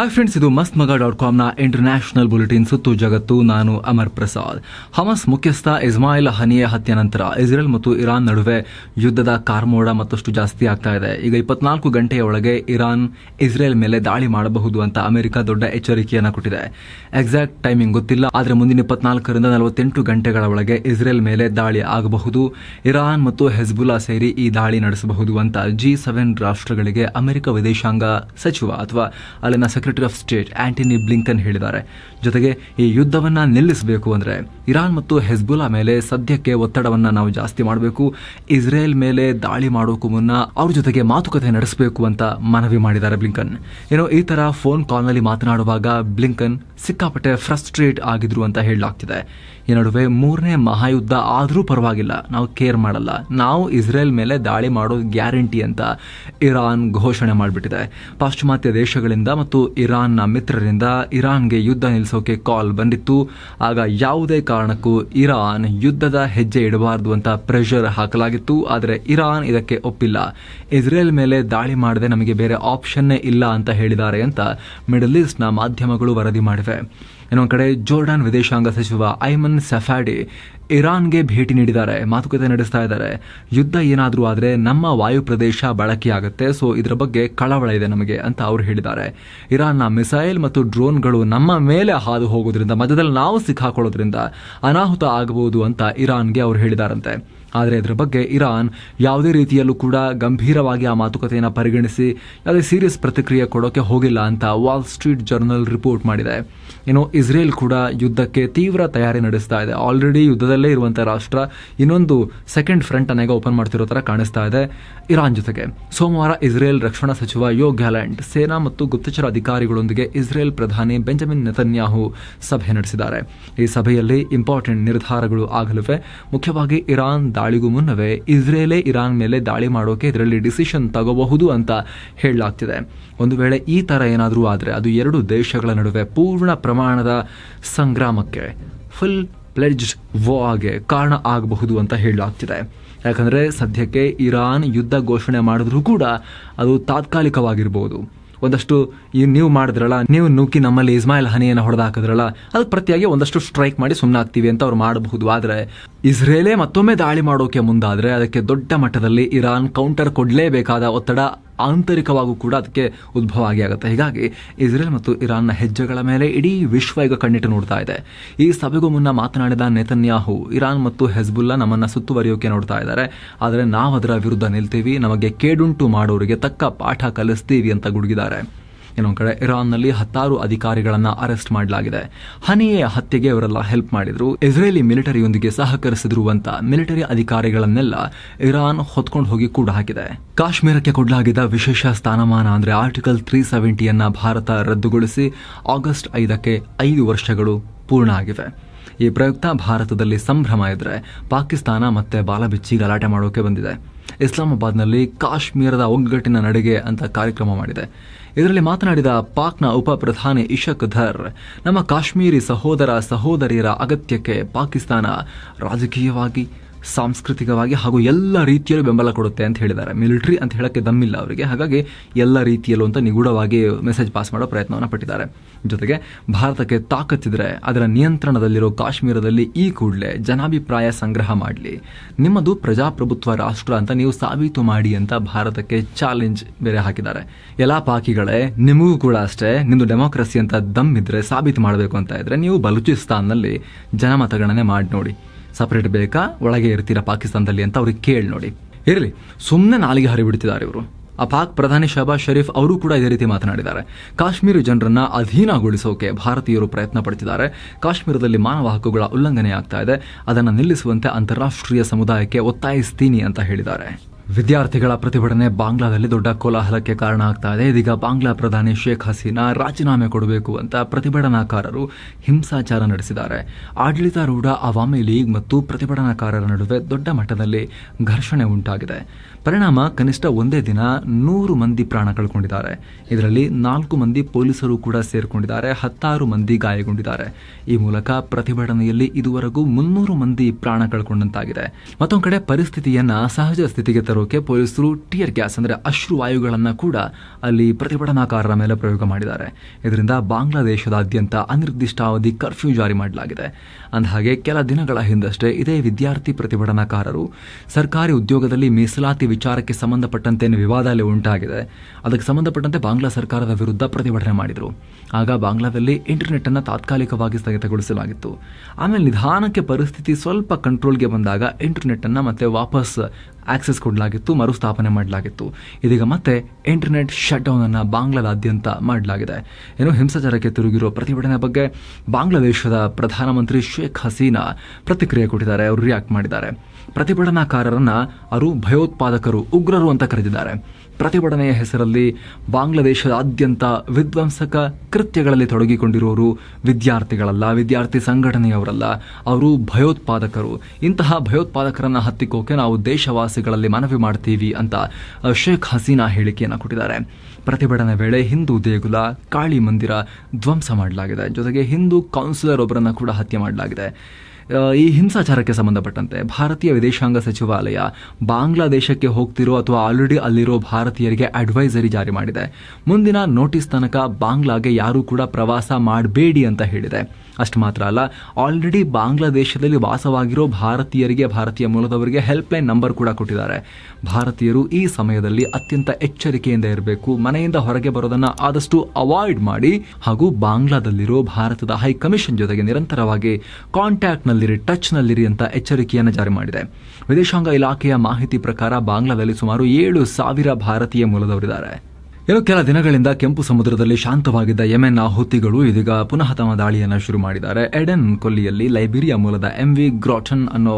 Hi friends ಇದು ಮಸ್ತ್ ಮಗ ಡಾಟ್ ಕಾಮ್ನ ಇಂಟರ್ನ್ಯಾಷನಲ್ ಬುಲೆಟಿನ್ ಸುತ್ತು ಜಗತ್ತು. ನಾನು ಅಮರ್ ಪ್ರಸಾದ್. ಹಮಸ್ ಮುಖ್ಯಸ್ಥ ಇಸ್ಮಾಯಿಲ್ ಹನಿಯ ಹತ್ಯೆ ನಂತರ ಇಸ್ರೇಲ್ ಮತ್ತು ಇರಾನ್ ನಡುವೆ ಯುದ್ಧದ ಕಾರ್ಮೋಡ ಮತ್ತಷ್ಟು ಜಾಸ್ತಿ ಆಗ್ತಾ ಇದೆ. ಈಗ ಇಪ್ಪತ್ನಾಲ್ಕು ಗಂಟೆಯ ಒಳಗೆ ಇರಾನ್, ಇಸ್ರೇಲ್ ಮೇಲೆ ದಾಳಿ ಮಾಡಬಹುದು ಅಂತ ಅಮೆರಿಕ ದೊಡ್ಡ ಎಚ್ಚರಿಕೆಯನ್ನು ಕೊಟ್ಟಿದೆ. ಎಕ್ಸಾಕ್ಟ್ ಟೈಮಿಂಗ್ ಗೊತ್ತಿಲ್ಲ, ಆದರೆ ಮುಂದಿನ ಇಪ್ಪತ್ನಾಲ್ಕರಿಂದ ನಲವತ್ತೆಂಟು ಗಂಟೆಗಳ ಒಳಗೆ ಇಸ್ರೇಲ್ ಮೇಲೆ ದಾಳಿ ಆಗಬಹುದು. ಇರಾನ್ ಮತ್ತು ಹೆಜ್ಬುಲ್ಲಾ ಸೇರಿ ಈ ದಾಳಿ ನಡೆಸಬಹುದು ಅಂತ ಜಿ ಸೆವೆನ್ ರಾಷ್ಟ್ರಗಳಿಗೆ ಅಮೆರಿಕ ವಿದೇಶಾಂಗ ಸಚಿವ ಅಥವಾ ಅಲ್ಲಿನ ಆಫ್ ಸ್ಟೇಟ್ ಆಂಟನಿ ಬ್ಲಿಂಕನ್ ಹೇಳಿದ್ದಾರೆ. ಜೊತೆಗೆ ಈ ಯುದ್ಧವನ್ನ ನಿಲ್ಲಿಸಬೇಕು ಅಂದ್ರೆ ಇರಾನ್ ಮತ್ತು ಹೆಜ್ಬುಲಾ ಮೇಲೆ ಸದ್ಯಕ್ಕೆ ಒತ್ತಡವನ್ನ ನಾವು ಜಾಸ್ತಿ ಮಾಡಬೇಕು. ಇಸ್ರೇಲ್ ಮೇಲೆ ದಾಳಿ ಮಾಡೋಕ್ಕೂ ಮುನ್ನ ಅವ್ರ ಜೊತೆಗೆ ಮಾತುಕತೆ ನಡೆಸಬೇಕು ಅಂತ ಮನವಿ ಮಾಡಿದ್ದಾರೆ ಬ್ಲಿಂಕನ್. ಏನೋ ಈ ತರ ಫೋನ್ ಕಾಲ್ನಲ್ಲಿ ಮಾತನಾಡುವಾಗ ಬ್ಲಿಂಕನ್ ಸಿಕ್ಕಾಪಟ್ಟೆ ಫ್ರಸ್ಟ್ರೇಟ್ ಆಗಿದ್ರು ಅಂತ ಹೇಳಲಾಗ್ತಿದೆ. ಈ ನಡುವೆ ಮೂರನೇ ಮಹಾಯುದ್ಧ ಆದರೂ ಪರವಾಗಿಲ್ಲ. ನಾವು ಕೇರ್ ಮಾಡಲ್ಲ. ನಾವು ಇಸ್ರೇಲ್ ಮೇಲೆ ದಾಳಿ ಮಾಡೋದು ಗ್ಯಾರಂಟಿ ಅಂತ ಇರಾನ್ ಘೋಷಣೆ ಮಾಡಿಬಿಟ್ಟಿದೆ. ಪಾಶ್ಚಿಮಾತ್ಯ ದೇಶಗಳಿಂದ ಮತ್ತು ಇರಾನ್ನ ಮಿತ್ರರಿಂದ ಇರಾನ್ಗೆ ಯುದ್ಧ ನಿಲ್ಲಿಸೋಕೆ ಕಾಲ್ ಬಂದಿತ್ತು. ಆಗ ಯಾವುದೇ ಕಾರಣಕ್ಕೂ ಇರಾನ್ ಯುದ್ಧದ ಹೆಜ್ಜೆ ಇಡಬಾರದು ಅಂತ ಪ್ರೆಷರ್ ಹಾಕಲಾಗಿತ್ತು. ಆದರೆ ಇರಾನ್ ಇದಕ್ಕೆ ಒಪ್ಪಿಲ್ಲ. ಇಸ್ರೇಲ್ ಮೇಲೆ ದಾಳಿ ಮಾಡದೆ ನಮಗೆ ಬೇರೆ ಆಪ್ಷನ್ನೇ ಇಲ್ಲ ಅಂತ ಹೇಳಿದ್ದಾರೆ ಅಂತ ಮಿಡಲ್ ಈಸ್ಟ್ನ ಮಾಧ್ಯಮಗಳು ವರದಿ ಮಾಡಿವೆ. ಇನ್ನೊಂದು ಕಡೆ ಜೋರ್ಡಾನ್ ವಿದೇಶಾಂಗ ಸಚಿವ ಐಮನ್ ಸಫಾಡಿ ಇರಾನ್ಗೆ ಭೇಟಿ ನೀಡಿದ್ದಾರೆ, ಮಾತುಕತೆ ನಡೆಸ್ತಾ ಇದ್ದಾರೆ. ಯುದ್ಧ ಏನಾದರೂ ಆದರೆ ನಮ್ಮ ವಾಯು ಪ್ರದೇಶ ಬಳಕೆಯಾಗುತ್ತೆ, ಸೊ ಇದರ ಬಗ್ಗೆ ಕಳವಳ ಇದೆ ನಮಗೆ ಅಂತ ಅವರು ಹೇಳಿದ್ದಾರೆ. ಇರಾನ್ನ ಮಿಸೈಲ್ ಮತ್ತು ಡ್ರೋನ್ಗಳು ನಮ್ಮ ಮೇಲೆ ಹಾದು ಹೋಗೋದ್ರಿಂದ, ಮಧ್ಯದಲ್ಲಿ ನಾವು ಸಿಕ್ಕಾಕೊಳ್ಳೋದ್ರಿಂದ ಅನಾಹುತ ಆಗಬಹುದು ಅಂತ ಇರಾನ್ಗೆ ಅವರು ಹೇಳಿದಾರಂತೆ. ಆದರೆ ಇದರ ಬಗ್ಗೆ ಇರಾನ್ ಯಾವುದೇ ರೀತಿಯಲ್ಲೂ ಕೂಡ ಗಂಭೀರವಾಗಿ ಆ ಮಾತುಕತೆಯನ್ನು ಪರಿಗಣಿಸಿ, ಯಾವುದೇ ಸೀರಿಯಸ್ ಪ್ರತಿಕ್ರಿಯೆ ಕೊಡೋಕೆ ಹೋಗಿಲ್ಲ ಅಂತ ವಾಲ್ ಸ್ಟ್ರೀಟ್ ಜರ್ನಲ್ ರಿಪೋರ್ಟ್ ಮಾಡಿದೆ. ಇನ್ನು ಇಸ್ರೇಲ್ ಕೂಡ ಯುದ್ಧಕ್ಕೆ ತೀವ್ರ ತಯಾರಿ ನಡೆಸ್ತಾ ಇದೆ. ಆಲ್ರೆಡಿ ಯುದ್ಧದಲ್ಲೇ ಇರುವಂತಹ ರಾಷ್ಟ್ರ ಇನ್ನೊಂದು ಸೆಕೆಂಡ್ ಫ್ರಂಟ್ ಅನೆಗ ಓಪನ್ ಮಾಡ್ತಿರೋ ತರ ಕಾಣಿಸ್ತಾ ಇದೆ ಇರಾನ್ ಜೊತೆಗೆ. ಸೋಮವಾರ ಇಸ್ರೇಲ್ ರಕ್ಷಣಾ ಸಚಿವ ಯೋ ಗ್ಯಾಲೆಂಟ್, ಸೇನಾ ಮತ್ತು ಗುಪ್ತಚರ ಅಧಿಕಾರಿಗಳೊಂದಿಗೆ ಇಸ್ರೇಲ್ ಪ್ರಧಾನಿ ಬೆಂಜಮಿನ್ ನೆತನ್ಯಾಹು ಸಭೆ ನಡೆಸಿದ್ದಾರೆ. ಈ ಸಭೆಯಲ್ಲಿ ಇಂಪಾರ್ಟೆಂಟ್ ನಿರ್ಧಾರಗಳು ಆಗಲಿವೆ. ಮುಖ್ಯವಾಗಿ ಇರಾನ್ ದಾಳಿಗೂ ಮುನ್ನವೇ ಇಸ್ರೇಲೇ ಇರಾನ್ ಮೇಲೆ ದಾಳಿ ಮಾಡೋಕೆ ಇದರಲ್ಲಿ ಡಿಸಿಷನ್ ತಗೋಬಹುದು ಅಂತ ಹೇಳಲಾಗ್ತಿದೆ. ಒಂದು ವೇಳೆ ಈ ತರ ಏನಾದರೂ ಆದರೆ ಅದು ಎರಡು ದೇಶಗಳ ನಡುವೆ ಪೂರ್ಣ ಪ್ರಮಾಣದ ಸಂಗ್ರಾಮಕ್ಕೆ ಫುಲ್ ಪ್ಲೆಡ್ಜ್ಡ್ ವಾಗೆ ಕಾರಣ ಆಗಬಹುದು ಅಂತ ಹೇಳಲಾಗ್ತಿದೆ. ಯಾಕಂದರೆ ಸದ್ಯಕ್ಕೆ ಇರಾನ್ ಯುದ್ಧ ಘೋಷಣೆ ಮಾಡಿದ್ರೂ ಕೂಡ ಅದು ತಾತ್ಕಾಲಿಕವಾಗಿರ್ಬೋದು. ಒಂದಷ್ಟು ಈ ನೀವು ಮಾಡಿದ್ರಲ್ಲ, ನೀವು ನುಗ್ಗಿ ನಮ್ಮಲ್ಲಿ ಇಸ್ಮಾಯಿಲ್ ಹನಿಯನ್ನು ಹೊಡೆದು ಹಾಕಿದ್ರಲ್ಲ ಅದು ಪ್ರತಿಯಾಗಿ ಒಂದಷ್ಟು ಸ್ಟ್ರೈಕ್ ಮಾಡಿ ಸುಮ್ಮನಾಗ್ತೀವಿ ಅಂತ ಅವ್ರು ಮಾಡಬಹುದು. ಆದರೆ ಇಸ್ರೇಲೇ ಮತ್ತೊಮ್ಮೆ ದಾಳಿ ಮಾಡೋಕೆ ಮುಂದಾದರೆ ಅದಕ್ಕೆ ದೊಡ್ಡ ಮಟ್ಟದಲ್ಲಿ ಇರಾನ್ ಕೌಂಟರ್ ಕೊಡಲೇಬೇಕಾದ ಒತ್ತಡ ಆಂತರಿಕವಾಗೂ ಕೂಡ ಅದಕ್ಕೆ ಉದ್ಭವ ಆಗಿ ಆಗುತ್ತೆ. ಹೀಗಾಗಿ ಇಸ್ರೇಲ್ ಮತ್ತು ಇರಾನ್ನ ಹೆಜ್ಜೆಗಳ ಮೇಲೆ ಇಡೀ ವಿಶ್ವ ಈಗ ಕಣ್ಣಿಟ್ಟು ನೋಡ್ತಾ ಇದೆ. ಈ ಸಭೆಗೂ ಮುನ್ನ ಮಾತನಾಡಿದ ನೆತನ್ಯಾಹು, ಇರಾನ್ ಮತ್ತು ಹೆಜ್ಬುಲ್ಲಾ ನಮ್ಮನ್ನ ಸುತ್ತುವರಿಯೋಕೆ ನೋಡ್ತಾ ಇದ್ದಾರೆ. ಆದರೆ ನಾವು ಅದರ ವಿರುದ್ಧ ನಿಲ್ತೀವಿ, ನಮಗೆ ಕೇಡುಂಟು ಮಾಡೋರಿಗೆ ತಕ್ಕ ಪಾಠ ಕಲಿಸ್ತೀವಿ ಅಂತ ಗುಡುಗಿದ್ದಾರೆ. ಇನ್ನೊಂದು ಕಡೆ, ಇರಾನ್ನಲ್ಲಿ ಹತ್ತಾರು ಅಧಿಕಾರಿಗಳನ್ನ ಅರೆಸ್ಟ್ ಮಾಡಲಾಗಿದೆ. ಹನಿಯೇ ಹತ್ಯೆಗೆ ಅವರೆಲ್ಲ ಹೆಲ್ಪ್ ಮಾಡಿದ್ರು. ಇಸ್ರೇಲಿ ಮಿಲಿಟರಿಯೊಂದಿಗೆ ಸಹಕರಿಸಿದ್ರು ಅಂತ ಮಿಲಿಟರಿ ಅಧಿಕಾರಿಗಳನ್ನೆಲ್ಲ ಇರಾನ್ ಹೊತ್ಕೊಂಡು ಹೋಗಿ ಕೂಡ ಹಾಕಿದೆ. ಕಾಶ್ಮೀರಕ್ಕೆ ಕೊಡಲಾಗಿದ್ದ ವಿಶೇಷ ಸ್ಥಾನಮಾನ ಅಂದ್ರೆ ಆರ್ಟಿಕಲ್ ತ್ರೀ ಸೆವೆಂಟಿಯನ್ನ ಭಾರತ ರದ್ದುಗೊಳಿಸಿ ಆಗಸ್ಟ್ ಐದಕ್ಕೆ ಐದು ವರ್ಷಗಳು ಪೂರ್ಣ ಆಗಿವೆ. ಈ ಪ್ರಯುಕ್ತ ಭಾರತದಲ್ಲಿ ಸಂಭ್ರಮ ಇದ್ರೆ ಪಾಕಿಸ್ತಾನ ಮತ್ತೆ ಬಾಲಬಿಚ್ಚಿ ಗಲಾಟೆ ಮಾಡೋಕೆ ಬಂದಿದೆ. ಇಸ್ಲಾಮಾಬಾದ್ನಲ್ಲಿ ಕಾಶ್ಮೀರದ ಒಗ್ಗಟ್ಟಿನ ನಡೆಗೆ ಅಂತ ಕಾರ್ಯಕ್ರಮ ಮಾಡಿದೆ. ಇದರಲ್ಲಿ ಮಾತನಾಡಿದ ಪಾಕ್ನ ಉಪ ಪ್ರಧಾನಿ ಇಶಕ್ ಧರ್, ನಮ್ಮ ಕಾಶ್ಮೀರಿ ಸಹೋದರ ಸಹೋದರಿಯರ ಅಗತ್ಯಕ್ಕೆ ಪಾಕಿಸ್ತಾನ ರಾಜಕೀಯವಾಗಿ ಸಾಂಸ್ಕೃತಿಕವಾಗಿ ಹಾಗೂ ಎಲ್ಲ ರೀತಿಯಲ್ಲೂ ಬೆಂಬಲ ಕೊಡುತ್ತೆ ಅಂತ ಹೇಳಿದ್ದಾರೆ. ಮಿಲಿಟರಿ ಅಂತ ಹೇಳಕ್ಕೆ ದಮ್ಮಿಲ್ಲ ಅವರಿಗೆ. ಹಾಗಾಗಿ ಎಲ್ಲ ರೀತಿಯಲ್ಲೂ ಅಂತ ನಿಗೂಢವಾಗಿ ಮೆಸೇಜ್ ಪಾಸ್ ಮಾಡೋ ಪ್ರಯತ್ನವನ್ನು ಪಟ್ಟಿದ್ದಾರೆ. ಜೊತೆಗೆ ಭಾರತಕ್ಕೆ ತಾಕತ್ತಿದ್ರೆ ಅದರ ನಿಯಂತ್ರಣದಲ್ಲಿರೋ ಕಾಶ್ಮೀರದಲ್ಲಿ ಈ ಕೂಡಲೇ ಜನಾಭಿಪ್ರಾಯ ಸಂಗ್ರಹ ಮಾಡಲಿ. ನಿಮ್ಮದು ಪ್ರಜಾಪ್ರಭುತ್ವ ರಾಷ್ಟ್ರ ಅಂತ ನೀವು ಸಾಬೀತು ಮಾಡಿ ಅಂತ ಭಾರತಕ್ಕೆ ಚಾಲೆಂಜ್ ಬೇರೆ ಹಾಕಿದ್ದಾರೆ. ಎಲ್ಲ ಪಾಕಿಗಳೇ, ನಿಮಗೂ ಕೂಡ ಅಷ್ಟೇ ನಿಮ್ಮದು ಡೆಮೋಕ್ರಸಿ ಅಂತ ದಮ್ ಇದ್ರೆ ಸಾಬೀತು ಮಾಡಬೇಕು ಅಂತ ಇದ್ರೆ ನೀವು ಬಲೂಚಿಸ್ತಾನ್ನಲ್ಲಿ ಜನಮತಗಣನೆ ಮಾಡಿ ನೋಡಿ. ಸಪರೇಟ್ ಬೇಕಾ ಒಳಗೆ ಇರ್ತೀರಾ ಪಾಕಿಸ್ತಾನದಲ್ಲಿ ಅಂತ ಅವ್ರಿಗೆ ಕೇಳಿ ನೋಡಿ. ಇರಲಿ. ಸುಮ್ಮನೆ ನಾಲಿಗೆ ಹರಿಬಿಡ್ತಿದ್ದಾರೆ ಇವರು. ಆ ಪಾಕ್ ಪ್ರಧಾನಿ ಶಹಬಾಜ್ ಶರೀಫ್ ಅವರು ಕೂಡ ಇದೇ ರೀತಿ ಮಾತನಾಡಿದ್ದಾರೆ. ಕಾಶ್ಮೀರಿ ಜನರನ್ನ ಅಧೀನಗೊಳಿಸೋಕೆ ಭಾರತೀಯರು ಪ್ರಯತ್ನ ಪಡ್ತಿದ್ದಾರೆ. ಕಾಶ್ಮೀರದಲ್ಲಿ ಮಾನವ ಹಕ್ಕುಗಳ ಉಲ್ಲಂಘನೆ ಆಗ್ತಾ ಇದೆ. ಅದನ್ನು ನಿಲ್ಲಿಸುವಂತೆ ಅಂತಾರಾಷ್ಟ್ರೀಯ ಸಮುದಾಯಕ್ಕೆ ಒತ್ತಾಯಿಸ್ತೀನಿ ಅಂತ ಹೇಳಿದ್ದಾರೆ. ವಿದ್ಯಾರ್ಥಿಗಳ ಪ್ರತಿಭಟನೆ ಬಾಂಗ್ಲಾದಲ್ಲಿ ದೊಡ್ಡ ಕೋಲಾಹಲಕ್ಕೆ ಕಾರಣ ಆಗ್ತಾ ಇದೆ. ಇದೀಗ ಬಾಂಗ್ಲಾ ಪ್ರಧಾನಿ ಶೇಖ್ ಹಸೀನಾ ರಾಜೀನಾಮೆ ಕೊಡಬೇಕು ಅಂತ ಪ್ರತಿಭಟನಾಕಾರರು ಹಿಂಸಾಚಾರ ನಡೆಸಿದ್ದಾರೆ. ಆಡಳಿತಾರೂಢ ಅವಾಮಿ ಲೀಗ್ ಮತ್ತು ಪ್ರತಿಭಟನಾಕಾರರ ನಡುವೆ ದೊಡ್ಡ ಮಟ್ಟದಲ್ಲಿ ಘರ್ಷಣೆ ಉಂಟಾಗಿದೆ. ಪರಿಣಾಮ ಕನಿಷ್ಠ ಒಂದೇ ದಿನ ನೂರು ಮಂದಿ ಪ್ರಾಣ ಕಳ್ಕೊಂಡಿದ್ದಾರೆ. ಇದರಲ್ಲಿ ನಾಲ್ಕು ಮಂದಿ ಪೊಲೀಸರು ಕೂಡ ಸೇರಿಕೊಂಡಿದ್ದಾರೆ. ಹತ್ತಾರು ಮಂದಿ ಗಾಯಗೊಂಡಿದ್ದಾರೆ. ಈ ಮೂಲಕ ಪ್ರತಿಭಟನೆಯಲ್ಲಿ ಇದುವರೆಗೂ ಮುನ್ನೂರು ಮಂದಿ ಪ್ರಾಣ ಕಳ್ಕೊಂಡಂತಾಗಿದೆ. ಮತ್ತೊಂದು ಕಡೆ ಪರಿಸ್ಥಿತಿಯನ್ನ ಸಹಜ ಸ್ಥಿತಿಗೆ ತರೋಕೆ ಪೊಲೀಸರು ಟಿಯರ್ ಗ್ಯಾಸ್ ಅಂದರೆ ಅಶ್ರು ವಾಯುಗಳನ್ನ ಕೂಡ ಅಲ್ಲಿ ಪ್ರತಿಭಟನಾಕಾರರ ಮೇಲೆ ಪ್ರಯೋಗ ಮಾಡಿದ್ದಾರೆ. ಇದರಿಂದ ಬಾಂಗ್ಲಾದೇಶದಾದ್ಯಂತ ಅನಿರ್ದಿಷ್ಟಾವಧಿ ಕರ್ಫ್ಯೂ ಜಾರಿ ಮಾಡಲಾಗಿದೆ. ಅಂದಹಾಗೆ ಕೆಲ ದಿನಗಳ ಹಿಂದಷ್ಟೇ ಇದೇ ವಿದ್ಯಾರ್ಥಿ ಪ್ರತಿಭಟನಾಕಾರರು ಸರ್ಕಾರಿ ಉದ್ಯೋಗದಲ್ಲಿ ಮೀಸಲಾತಿ ವಿಚಾರಕ್ಕೆ ಸಂಬಂಧಪಟ್ಟಂತೆ ವಿವಾದ ಅಲ್ಲಿ ಉಂಟಾಗಿದೆ. ಅದಕ್ಕೆ ಸಂಬಂಧಪಟ್ಟಂತೆ ಬಾಂಗ್ಲಾ ಸರ್ಕಾರದ ವಿರುದ್ಧ ಪ್ರತಿಭಟನೆ ಮಾಡಿದರು. ಆಗ ಬಾಂಗ್ಲಾದಲ್ಲಿ ಇಂಟರ್ನೆಟ್ ಅನ್ನು ತಾತ್ಕಾಲಿಕವಾಗಿ ಸ್ಥಗಿತಗೊಳಿಸಲಾಗಿತ್ತು. ಆಮೇಲೆ ನಿಧಾನಕ್ಕೆ ಪರಿಸ್ಥಿತಿ ಸ್ವಲ್ಪ ಕಂಟ್ರೋಲ್ಗೆ ಬಂದಾಗ ಇಂಟರ್ನೆಟ್ ಅನ್ನ ಮತ್ತೆ ವಾಪಸ್ ಆಕ್ಸೆಸ್ ಕೊಡಲಾಗಿತ್ತು, ಮರುಸ್ಥಾಪನೆ ಮಾಡಲಾಗಿತ್ತು. ಇದೀಗ ಮತ್ತೆ ಇಂಟರ್ನೆಟ್ ಶಟ್ ಡೌನ್ ಅನ್ನ ಬಾಂಗ್ಲಾದಾದ್ಯಂತ ಮಾಡಲಾಗಿದೆ. ಏನು ಹಿಂಸಾಚಾರಕ್ಕೆ ತಿರುಗಿರೋ ಪ್ರತಿಭಟನೆ ಬಗ್ಗೆ ಬಾಂಗ್ಲಾದೇಶದ ಪ್ರಧಾನಮಂತ್ರಿ ಶೇಖ್ ಹಸೀನಾ ಪ್ರತಿಕ್ರಿಯೆ ಕೊಟ್ಟಿದ್ದಾರೆ. ಅವರು ರಿಯಾಕ್ಟ್ ಮಾಡಿದ್ದಾರೆ. ಪ್ರತಿಭಟನಾಕಾರರನ್ನ ಅವರು ಭಯೋತ್ಪಾದಕರು ಉಗ್ರರು ಅಂತ ಕರೆದಿದ್ದಾರೆ. ಪ್ರತಿಭಟನೆಯ ಹೆಸರಲ್ಲಿ ಬಾಂಗ್ಲಾದೇಶದಾದ್ಯಂತ ವಿಧ್ವಂಸಕ ಕೃತ್ಯಗಳಲ್ಲಿ ತೊಡಗಿಕೊಂಡಿರುವವರು ವಿದ್ಯಾರ್ಥಿಗಳಲ್ಲ, ವಿದ್ಯಾರ್ಥಿ ಸಂಘಟನೆಯವರಲ್ಲ ಅವರು ಭಯೋತ್ಪಾದಕರು. ಇಂತಹ ಭಯೋತ್ಪಾದಕರನ್ನ ಹತ್ತಿಕ್ಕೋಕೆ ನಾವು ದೇಶವಾಸಿಗಳಲ್ಲಿ ಮನವಿ ಮಾಡ್ತೀವಿ ಅಂತ ಶೇಖ್ ಹಸೀನಾ ಹೇಳಿಕೆಯನ್ನು ಕೊಟ್ಟಿದ್ದಾರೆ. ಪ್ರತಿಭಟನೆ ವೇಳೆ ಹಿಂದೂ ದೇಗುಲ, ಕಾಳಿ ಮಂದಿರ ಧ್ವಂಸ ಮಾಡಲಾಗಿದೆ. ಜೊತೆಗೆ ಹಿಂದೂ ಕೌನ್ಸಿಲರ್ ಒಬ್ಬರನ್ನು ಕೂಡ ಹತ್ಯೆ ಮಾಡಲಾಗಿದೆ. ಈ ಹಿಂಸಾಚಾರಕ್ಕೆ ಸಂಬಂಧಪಟ್ಟಂತೆ ಭಾರತೀಯ ವಿದೇಶಾಂಗ ಸಚಿವಾಲಯ ಬಾಂಗ್ಲಾದೇಶಕ್ಕೆ ಹೋಗ್ತಿರೋ ಅಥವಾ ಆಲ್ರೆಡಿ ಅಲ್ಲಿರೋ ಭಾರತೀಯರಿಗೆ ಅಡ್ವೈಸರಿ ಜಾರಿ ಮಾಡಿದೆ. ಮುಂದಿನ ನೋಟಿಸ್ ತನಕ ಬಾಂಗ್ಲಾಗೆ ಯಾರೂ ಕೂಡ ಪ್ರವಾಸ ಮಾಡಬೇಡಿ ಅಂತ ಹೇಳಿದೆ. ಅಷ್ಟು ಮಾತ್ರ ಅಲ್ಲ ಆಲ್ರೆಡಿ ಬಾಂಗ್ಲಾದೇಶದಲ್ಲಿ ವಾಸವಾಗಿರೋ ಭಾರತೀಯರಿಗೆ, ಭಾರತೀಯ ಮೂಲದವರಿಗೆ ಹೆಲ್ಪ್ಲೈನ್ ನಂಬರ್ ಕೂಡ ಕೊಟ್ಟಿದ್ದಾರೆ. ಭಾರತೀಯರು ಈ ಸಮಯದಲ್ಲಿ ಅತ್ಯಂತ ಎಚ್ಚರಿಕೆಯಿಂದ ಇರಬೇಕು, ಮನೆಯಿಂದ ಹೊರಗೆ ಬರೋದನ್ನ ಆದಷ್ಟು ಅವಾಯ್ಡ್ ಮಾಡಿ ಹಾಗೂ ಬಾಂಗ್ಲಾದಲ್ಲಿರೋ ಭಾರತದ ಹೈ ಕಮಿಷನ್ ಜೊತೆಗೆ ನಿರಂತರವಾಗಿ ಕಾಂಟ್ಯಾಕ್ಟ್ ನಲ್ಲಿರಿ ಟಚ್ ನಲ್ಲಿರಿ ಅಂತ ಎಚ್ಚರಿಕೆಯನ್ನು ಜಾರಿ ಮಾಡಿದೆ. ವಿದೇಶಾಂಗ ಇಲಾಖೆಯ ಮಾಹಿತಿ ಪ್ರಕಾರ ಬಾಂಗ್ಲಾದಲ್ಲಿ ಸುಮಾರು ಏಳು ಸಾವಿರ ಭಾರತೀಯ ಮೂಲದವರಿದ್ದಾರೆ. ಇನ್ನು ಕೆಲ ದಿನಗಳಿಂದ ಕೆಂಪು ಸಮುದ್ರದಲ್ಲಿ ಶಾಂತವಾಗಿದ್ದ ಯೆಮೆನ್ ಆಹುತಿಗಳು ಇದೀಗ ಪುನಃ ತಮ್ಮ ದಾಳಿಯನ್ನು ಶುರು ಮಾಡಿದ್ದಾರೆ. ಎಡೆನ್ ಕೊಲ್ಲಿಯಲ್ಲಿ ಲೈಬೀರಿಯಾ ಮೂಲದ ಎಂ ವಿ ಗ್ರಾಟನ್ ಅನ್ನೋ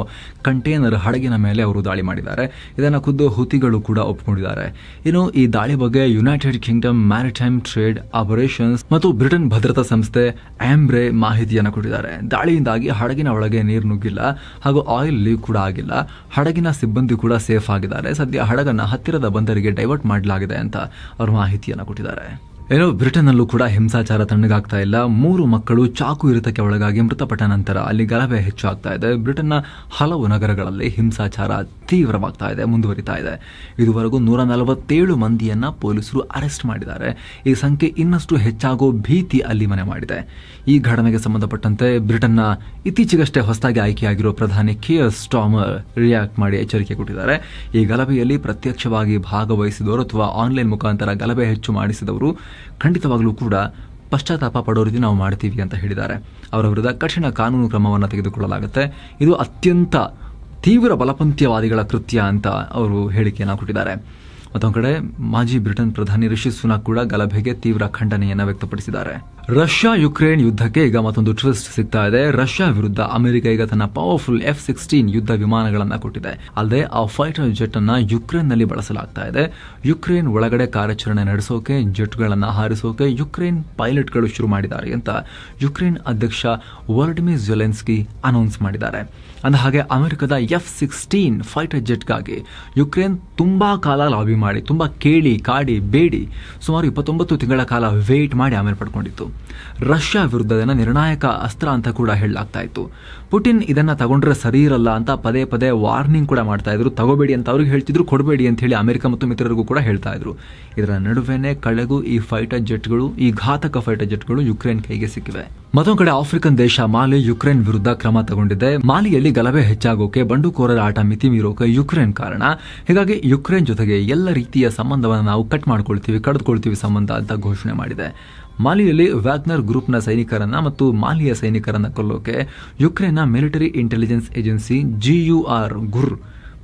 ಕಂಟೈನರ್ ಹಡಗಿನ ಮೇಲೆ ಅವರು ದಾಳಿ ಮಾಡಿದ್ದಾರೆ. ಇದನ್ನು ಖುದ್ದು ಹುತಿಗಳು ಕೂಡ ಒಪ್ಪಿಕೊಂಡಿದ್ದಾರೆ ಇನ್ನು ಈ ದಾಳಿ ಬಗ್ಗೆ United Kingdom maritime trade operations ಮತ್ತು ಬ್ರಿಟನ್ ಭದ್ರತಾ ಸಂಸ್ಥೆ ಆಂಬ್ರೆ ಮಾಹಿತಿಯನ್ನು ಕೊಟ್ಟಿದ್ದಾರೆ. ದಾಳಿಯಿಂದಾಗಿ ಹಡಗಿನ ಒಳಗೆ ನೀರು ನುಗ್ಗಿಲ್ಲ ಹಾಗೂ ಆಯಿಲ್ ಲೀಕ್ ಕೂಡ ಆಗಿಲ್ಲ. ಹಡಗಿನ ಸಿಬ್ಬಂದಿ ಕೂಡ ಸೇಫ್ ಆಗಿದ್ದಾರೆ. ಸದ್ಯ ಹಡಗನ್ನ ಹತ್ತಿರದ ಬಂದರಿಗೆ ಡೈವರ್ಟ್ ಮಾಡಲಾಗಿದೆ ಅಂತ ಅವರು ಮಾಹಿತಿಯನ್ನು ಕೊಟ್ಟಿದ್ದಾರೆ. ಏನು, ಬ್ರಿಟನ್ನಲ್ಲೂ ಕೂಡ ಹಿಂಸಾಚಾರ ತಣ್ಣಗಾಗ್ತಾ ಇಲ್ಲ. ಮೂರು ಮಕ್ಕಳು ಚಾಕು ಇರಿತಕ್ಕೆ ಒಳಗಾಗಿ ಮೃತಪಟ್ಟ ನಂತರ ಅಲ್ಲಿ ಗಲಭೆ ಹೆಚ್ಚಾಗ್ತಾ ಇದೆ. ಬ್ರಿಟನ್ನ ಹಲವು ನಗರಗಳಲ್ಲಿ ಹಿಂಸಾಚಾರ ತೀವ್ರವಾಗ್ತಾ ಇದೆ, ಮುಂದುವರಿತಾ ಇದೆ. ಇದುವರೆಗೂ ನೂರ ನಲವತ್ತೇಳು ಮಂದಿಯನ್ನ ಪೊಲೀಸರು ಅರೆಸ್ಟ್ ಮಾಡಿದ್ದಾರೆ. ಈ ಸಂಖ್ಯೆ ಇನ್ನಷ್ಟು ಹೆಚ್ಚಾಗೋ ಭೀತಿ ಅಲ್ಲಿ ಮನೆ ಮಾಡಿದೆ. ಈ ಘಟನೆಗೆ ಸಂಬಂಧಪಟ್ಟಂತೆ ಬ್ರಿಟನ್ನ ಇತ್ತೀಚೆಗಷ್ಟೇ ಹೊಸದಾಗಿ ಆಯ್ಕೆಯಾಗಿರೋ ಪ್ರಧಾನಿ ಕೇರ್ ಸ್ಟಾಮರ್ ರಿಯಾಕ್ಟ್ ಮಾಡಿ ಎಚ್ಚರಿಕೆ ಕೊಟ್ಟಿದ್ದಾರೆ. ಈ ಗಲಭೆಯಲ್ಲಿ ಪ್ರತ್ಯಕ್ಷವಾಗಿ ಭಾಗವಹಿಸಿದವರು ಅಥವಾ ಆನ್ಲೈನ್ ಮುಖಾಂತರ ಗಲಭೆ ಹೆಚ್ಚು ಮಾಡಿಸಿದವರು ಖಂಡಿತವಾಗಲೂ ಕೂಡ ಪಶ್ಚಾತ್ತಾಪ ಪಡೋ ರೀತಿ ನಾವು ಮಾಡ್ತೀವಿ ಅಂತ ಹೇಳಿದ್ದಾರೆ. ಅವರ ವಿರುದ್ಧ ಕಠಿಣ ಕಾನೂನು ಕ್ರಮವನ್ನು ತೆಗೆದುಕೊಳ್ಳಲಾಗುತ್ತೆ. ಇದು ಅತ್ಯಂತ ತೀವ್ರ ಬಲಪಂಥೀಯವಾದಿಗಳ ಕೃತ್ಯ ಅಂತ ಅವರು ಹೇಳಿಕೆಯನ್ನು ಕೊಟ್ಟಿದ್ದಾರೆ. ಮತ್ತೊಂದು ಕಡೆ, ಮಾಜಿ ಬ್ರಿಟನ್ ಪ್ರಧಾನಿ ರಿಷಿ ಸುನಾಕ್ ಕೂಡ ಗಲಭೆಗೆ ತೀವ್ರ ಖಂಡನೆಯನ್ನು ವ್ಯಕ್ತಪಡಿಸಿದ್ದಾರೆ. ರಷ್ಯಾ ಯುಕ್ರೇನ್ ಯುದ್ಧಕ್ಕೆ ಈಗ ಮತ್ತೊಂದು ಟ್ವಿಸ್ಟ್ ಸಿಗ್ತಾ ಇದೆ. ರಷ್ಯಾ ವಿರುದ್ಧ ಅಮೆರಿಕ ಈಗ ತನ್ನ ಪವರ್ಫುಲ್ ಎಫ್ ಸಿಕ್ಸ್ಟೀನ್ ಯುದ್ಧ ವಿಮಾನಗಳನ್ನು ಕೊಟ್ಟಿದೆ. ಅಲ್ಲದೆ, ಆ ಫೈಟರ್ ಜೆಟ್ ಅನ್ನ ಯುಕ್ರೇನ್ನಲ್ಲಿ ಬಳಸಲಾಗ್ತಾ ಇದೆ. ಯುಕ್ರೇನ್ ಒಳಗಡೆ ಕಾರ್ಯಾಚರಣೆ ನಡೆಸೋಕೆ ಜೆಟ್ಗಳನ್ನು ಹಾರಿಸೋಕೆ ಯುಕ್ರೇನ್ ಪೈಲಟ್ಗಳು ಶುರು ಮಾಡಿದ್ದಾರೆ ಅಂತ ಯುಕ್ರೇನ್ ಅಧ್ಯಕ್ಷ ವರ್ಡ್ಮಿ ಜೊಲೆನ್ಸ್ಕಿ ಅನೌನ್ಸ್ ಮಾಡಿದ್ದಾರೆ. ಅಂದ ಹಾಗೆ ಅಮೆರಿಕದ ಎಫ್ ಸಿಕ್ಸ್ಟೀನ್ ಫೈಟರ್ ಜೆಟ್ಗಾಗಿ ಯುಕ್ರೇನ್ ತುಂಬಾ ಕಾಲ ಲಾಬಿ ಮಾಡಿ, ತುಂಬ ಕೇಳಿ, ಕಾಡಿ, ಬೇಡಿ, ಸುಮಾರು ಇಪ್ಪತ್ತೊಂಬತ್ತು ತಿಂಗಳ ಕಾಲ ವೇಟ್ ಮಾಡಿ ಆಮೇಲೆ ಪಡ್ಕೊಂಡಿತ್ತು. ರಷ್ಯಾ ವಿರುದ್ಧದ ನಿರ್ಣಾಯಕ ಅಸ್ತ್ರ ಅಂತ ಕೂಡ ಹೇಳಲಾಗ್ತಾ ಇತ್ತು. ಪುಟಿನ್ ಇದನ್ನು ತಗೊಂಡ್ರೆ ಸರಿ ಇರಲ್ಲ ಅಂತ ಪದೇ ಪದೇ ವಾರ್ನಿಂಗ್ ಕೂಡ ಮಾಡ್ತಾ ಇದ್ರು. ತಗೋಬೇಡಿ ಅಂತ ಅವ್ರಿಗೆ ಹೇಳ್ತಿದ್ರು, ಕೊಡಬೇಡಿ ಅಂತ ಹೇಳಿ ಅಮೆರಿಕ ಮತ್ತು ಮಿತ್ರರಿಗೂ ಕೂಡ ಹೇಳ್ತಾ ಇದ್ರು. ಇದರ ನಡುವೆನೆ ಕಳೆಗೂ ಈ ಫೈಟರ್ ಜೆಟ್ಗಳು ಈ ಘಾತಕ ಫೈಟರ್ ಜೆಟ್ಗಳು ಯುಕ್ರೇನ್ ಕೈಗೆ ಸಿಕ್ಕಿವೆ. ಮತ್ತೊಂದು ಕಡೆ ಆಫ್ರಿಕನ್ ದೇಶ ಮಾಲಿ ಯುಕ್ರೇನ್ ವಿರುದ್ಧ ಕ್ರಮ ತಗೊಂಡಿದೆ. ಮಾಲಿಯಲ್ಲಿ ಗಲಭೆ ಹೆಚ್ಚಾಗೋಕೆ ಬಂಡುಕೋರರ ಆಟ ಮಿತಿ ಮೀರೋಕೆ ಯುಕ್ರೇನ್ ಕಾರಣ. ಹೀಗಾಗಿ ಯುಕ್ರೇನ್ ಜೊತೆಗೆ ಎಲ್ಲ ರೀತಿಯ ಸಂಬಂಧವನ್ನು ನಾವು ಕಟ್ ಮಾಡ್ಕೊಳ್ತೀವಿ ಕಳೆದುಕೊಳ್ತೀವಿ ಸಂಬಂಧ ಅಂತ ಘೋಷಣೆ ಮಾಡಿದೆ. ಮಾಲಿಯಲ್ಲಿ ವ್ಯಾಗ್ನರ್ ಗ್ರೂಪ್ನ ಸೈನಿಕರನ್ನ ಮತ್ತು ಮಾಲಿಯ ಸೈನಿಕರನ್ನ ಕೊಲ್ಲೋಕೆ ಯುಕ್ರೇನ್ನ ಮಿಲಿಟರಿ ಇಂಟೆಲಿಜೆನ್ಸ್ ಏಜೆನ್ಸಿ ಜಿಯುಆರ್ ಗುರ್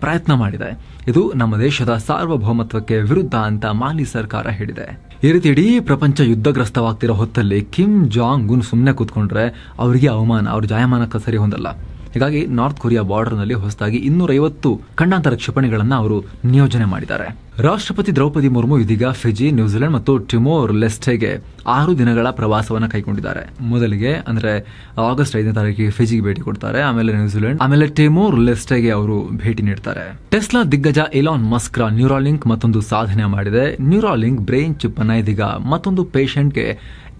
ಪ್ರಯತ್ನ ಮಾಡಿದೆ. ಇದು ನಮ್ಮ ದೇಶದ ಸಾರ್ವಭೌಮತ್ವಕ್ಕೆ ವಿರುದ್ಧ ಅಂತ ಮಾಲಿ ಸರ್ಕಾರ ಹೇಳಿದೆ. ಈ ರೀತಿ ಇಡೀ ಪ್ರಪಂಚ ಯುದ್ಧಗ್ರಸ್ತವಾಗ್ತಿರೋ ಹೊತ್ತಲ್ಲಿ ಕಿಮ್ ಜಾಂಗ್ ಗುನ್ ಸುಮ್ಮನೆ ಕೂತ್ಕೊಂಡ್ರೆ ಅವರಿಗೆ ಅವಮಾನ, ಅವ್ರ ಜಾಯಮಾನಕ್ಕೆ ಸರಿ ಹೊಂದಲ್ಲ. ಹೀಗಾಗಿ ನಾರ್ತ್ ಕೊರಿಯಾ ಬಾರ್ಡರ್ನಲ್ಲಿ ಹೊಸದಾಗಿ ಇನ್ನೂರೈವತ್ತು ಖಂಡಾಂತರ ಕ್ಷಿಪಣಿಗಳನ್ನ ಅವರು ನಿಯೋಜನೆ ಮಾಡಿದ್ದಾರೆ. ರಾಷ್ಟ್ರಪತಿ ದ್ರೌಪದಿ ಮುರ್ಮು ಇದೀಗ ಫಿಜಿ, ನ್ಯೂಜಿಲೆಂಡ್ ಮತ್ತು ಟಿಮೋರ್ ಲೆಸ್ಟೆಗೆ ಆರು ದಿನಗಳ ಪ್ರವಾಸವನ್ನು ಕೈಗೊಂಡಿದ್ದಾರೆ. ಮೊದಲಿಗೆ ಅಂದ್ರೆ ಆಗಸ್ಟ್ ಐದನೇ ತಾರೀಕಿಗೆ ಫಿಜಿಗೆ ಭೇಟಿ ಕೊಡ್ತಾರೆ, ಆಮೇಲೆ ನ್ಯೂಜಿಲೆಂಡ್, ಆಮೇಲೆ ಟಿಮೋರ್ ಲೆಸ್ಟೆಗೆ ಅವರು ಭೇಟಿ ನೀಡ್ತಾರೆ. ಟೆಸ್ಲಾ ದಿಗ್ಗಜ ಎಲಾನ್ ಮಸ್ಕ್ರ ನ್ಯೂರಾಲಿಂಕ್ ಮತ್ತೊಂದು ಸಾಧನೆ ಮಾಡಿದೆ. ನ್ಯೂರಾಲಿಂಕ್ ಬ್ರೈನ್ ಚಿಪ್ ಅನ್ನ ಇದೀಗ ಮತ್ತೊಂದು ಪೇಷಂಟ್ಗೆ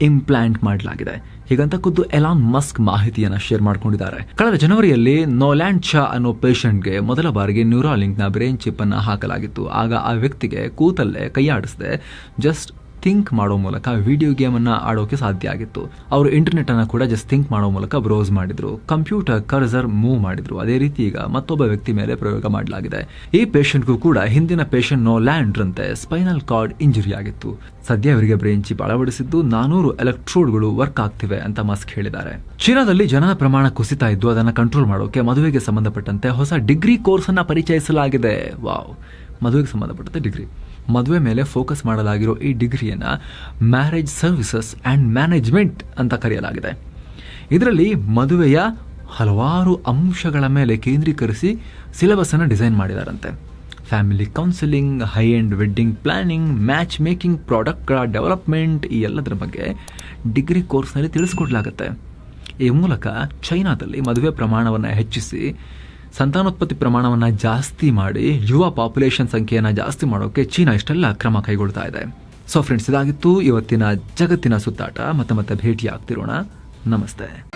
ಇಂಪ್ಲಾಂಟ್ ಮಾಡಲಾಗಿದೆ. ಹೀಗಂತ ಖುದ್ದು ಎಲಾನ್ ಮಸ್ಕ್ ಮಾಹಿತಿಯನ್ನ ಶೇರ್ ಮಾಡ್ಕೊಂಡಿದ್ದಾರೆ. ಕಳೆದ ಜನವರಿಯಲ್ಲಿ ನೋಲ್ಯಾಂಡ್ ಛಾ ಅನ್ನೋ ಪೇಷಂಟ್ಗೆ ಮೊದಲ ಬಾರಿಗೆ ನ್ಯೂರಾಲಿಂಕ್ನ ಬ್ರೈನ್ ಚಿಪ್ ಅನ್ನು ಹಾಕಲಾಗಿತ್ತು. ಆಗ ಆ ವ್ಯಕ್ತಿಗೆ ಕೂತಲ್ಲೇ ಕೈಯಾಡಿಸದೆ ಜಸ್ಟ್ ಥಿಂಕ್ ಮಾಡೋ ಮೂಲಕ ವಿಡಿಯೋ ಗೇಮ್ ಅನ್ನ ಆಡೋಕೆ ಸಾಧ್ಯ ಆಗಿತ್ತು. ಅವರು ಇಂಟರ್ನೆಟ್ ಅನ್ನ ಕೂಡ ಜಸ್ಟ್ ಥಿಂಕ್ ಮಾಡೋ ಮೂಲಕ ಬ್ರೌಸ್ ಮಾಡಿದ್ರು. ಕಂಪ್ಯೂಟರ್ ಕರ್ಸರ್ ಮೂವ್ ಮಾಡಿದ್ರು. ಅದೇ ರೀತಿ ಈಗ ಮತ್ತೊಬ್ಬ ವ್ಯಕ್ತಿ ಮೇಲೆ ಪ್ರಯೋಗ ಮಾಡಲಾಗಿದೆ. ಈ ಪೇಷಂಟ್ಗೂ ಕೂಡ ಹಿಂದಿನ ಪೇಷಂಟ್ ನೋ ಲ್ಯಾಂಡ್ ರಂತೆ ಸ್ಪೈನಲ್ ಕಾರ್ಡ್ ಇಂಜುರಿ ಆಗಿತ್ತು. ಸದ್ಯ ಅವರಿಗೆ ಬ್ರೈನ್ ಚಿಪ್ ಅಳವಡಿಸಿದ್ದು ನಾನೂರು ಎಲೆಕ್ಟ್ರೋಡ್ಗಳು ವರ್ಕ್ ಆಗ್ತಿವೆ ಅಂತ ಮಸ್ಕ್ ಹೇಳಿದ್ದಾರೆ. ಚೀನಾದಲ್ಲಿ ಜನನ ಪ್ರಮಾಣ ಕುಸಿತಾ ಇದ್ದು ಅದನ್ನು ಕಂಟ್ರೋಲ್ ಮಾಡೋಕೆ ಮದುವೆಗೆ ಸಂಬಂಧಪಟ್ಟಂತೆ ಹೊಸ ಡಿಗ್ರಿ ಕೋರ್ಸ್ ಅನ್ನ ಪರಿಚಯಿಸಲಾಗಿದೆ. ವಾವ್ ಮದುವೆಗೆ ಸಂಬಂಧಪಟ್ಟಂತೆ ಡಿಗ್ರಿ ಮದುವೆ ಮೇಲೆ ಫೋಕಸ್ ಮಾಡಲಾಗಿರೋ ಈ ಡಿಗ್ರಿಯನ್ನು ಮ್ಯಾರೇಜ್ ಸರ್ವಿಸಸ್ ಆ್ಯಂಡ್ ಮ್ಯಾನೇಜ್ಮೆಂಟ್ ಅಂತ ಕರೆಯಲಾಗಿದೆ. ಇದರಲ್ಲಿ ಮದುವೆಯ ಹಲವಾರು ಅಂಶಗಳ ಮೇಲೆ ಕೇಂದ್ರೀಕರಿಸಿ ಸಿಲೆಬಸ್ ಅನ್ನು design ಮಾಡಿದಾರಂತೆ. Family counselling high end wedding planning matchmaking ಪ್ರಾಡಕ್ಟ್ಗಳ development ಈ ಎಲ್ಲದರ ಬಗ್ಗೆ ಡಿಗ್ರಿ ಕೋರ್ಸ್ನಲ್ಲಿ ತಿಳಿಸ್ಕೊಡ್ಲಾಗತ್ತೆ. ಈ ಮೂಲಕ ಚೈನಾದಲ್ಲಿ ಮದುವೆ ಪ್ರಮಾಣವನ್ನು ಹೆಚ್ಚಿಸಿ ಸಂತಾನೋತ್ಪತ್ತಿ ಪ್ರಮಾಣವನ್ನು ಜಾಸ್ತಿ ಮಾಡಿ ಯುವ ಪಾಪ್ಯುಲೇಷನ್ ಸಂಖ್ಯೆಯನ್ನು ಜಾಸ್ತಿ ಮಾಡೋಕೆ ಚೀನಾ ಇಷ್ಟೆಲ್ಲ ಕ್ರಮ ಕೈಗೊಳ್ತಾ ಇದೆ. ಸೊ ಫ್ರೆಂಡ್ಸ್ ಇದಾಗಿತ್ತು ಇವತ್ತಿನ ಜಗತ್ತಿನ ಸುತ್ತಾಟ. ಮತ್ತೆ ಮತ್ತೆ ಭೇಟಿ ಆಗ್ತಿರೋಣ ನಮಸ್ತೆ.